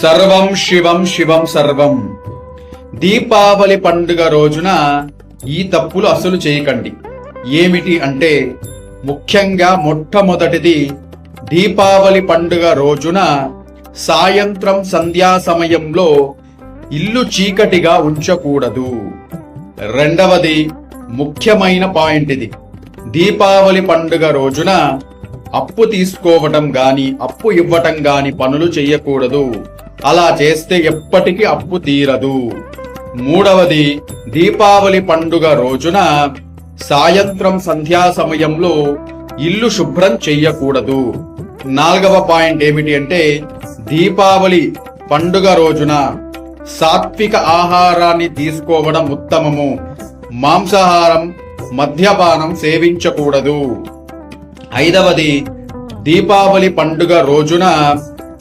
సర్వం శివం శివం సర్వం. దీపావళి పండుగ రోజున ఈ తప్పులు అసలు చేయకండి. ఏమిటి అంటే ముఖ్యంగా మొట్టమొదటిది దీపావళి పండుగ రోజున సాయంత్రం సంధ్యా సమయంలో ఇల్లు చీకటిగా ఉంచకూడదు. రెండవది ముఖ్యమైన పాయింట్ ఇది. దీపావళి పండుగ రోజున అప్పు తీసుకోవటం గాని అప్పు ఇవ్వటం గాని పనులు చేయకూడదు. అలా చేస్తే ఎప్పటికీ అప్పు తీరదు. మూడవది దీపావళి పండుగ రోజున సాయంత్రం సంధ్యా సమయంలో ఇల్లు శుభ్రం చెయ్యకూడదు. నాలుగవ పాయింట్ ఏమిటి అంటే దీపావళి పండుగ రోజున సాత్విక ఆహారాన్ని తీసుకోవడం ఉత్తమము. మాంసాహారం మద్యపానం సేవించకూడదు. ఐదవది దీపావళి పండుగ రోజున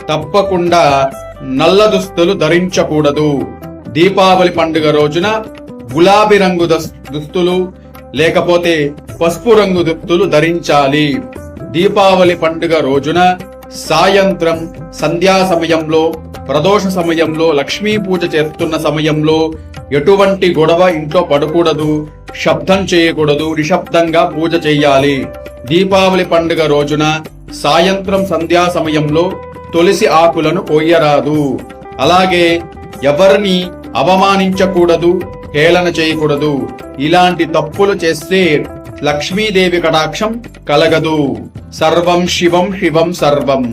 తప్పకుండా నల్ల దుస్తులు ధరించకూడదు. దీపావళి పండుగ రోజున గులాబీ రంగు దుస్తులు లేకపోతే పసుపు రంగు దుస్తులు ధరించాలి. దీపావళి పండుగ రోజున సాయంత్రం సంధ్యా సమయంలో ప్రదోష సమయంలో లక్ష్మీ పూజ చేస్తున్న సమయంలో ఎటువంటి గొడవ ఇంట్లో పడకూడదు. శబ్దం చేయకూడదు. నిశ్శబ్దంగా పూజ చేయాలి. దీపావళి పండుగ రోజున సాయంత్రం సంధ్యా సమయంలో తులసి ఆకులను కొయ్యరాదు. అలాగే ఎవరిని అవమానించకూడదు హేళన చేయకూడదు. ఇలాంటి తప్పులు చేస్తే లక్ష్మీదేవి కటాక్షం కలగదు. సర్వం శివం శివం సర్వం.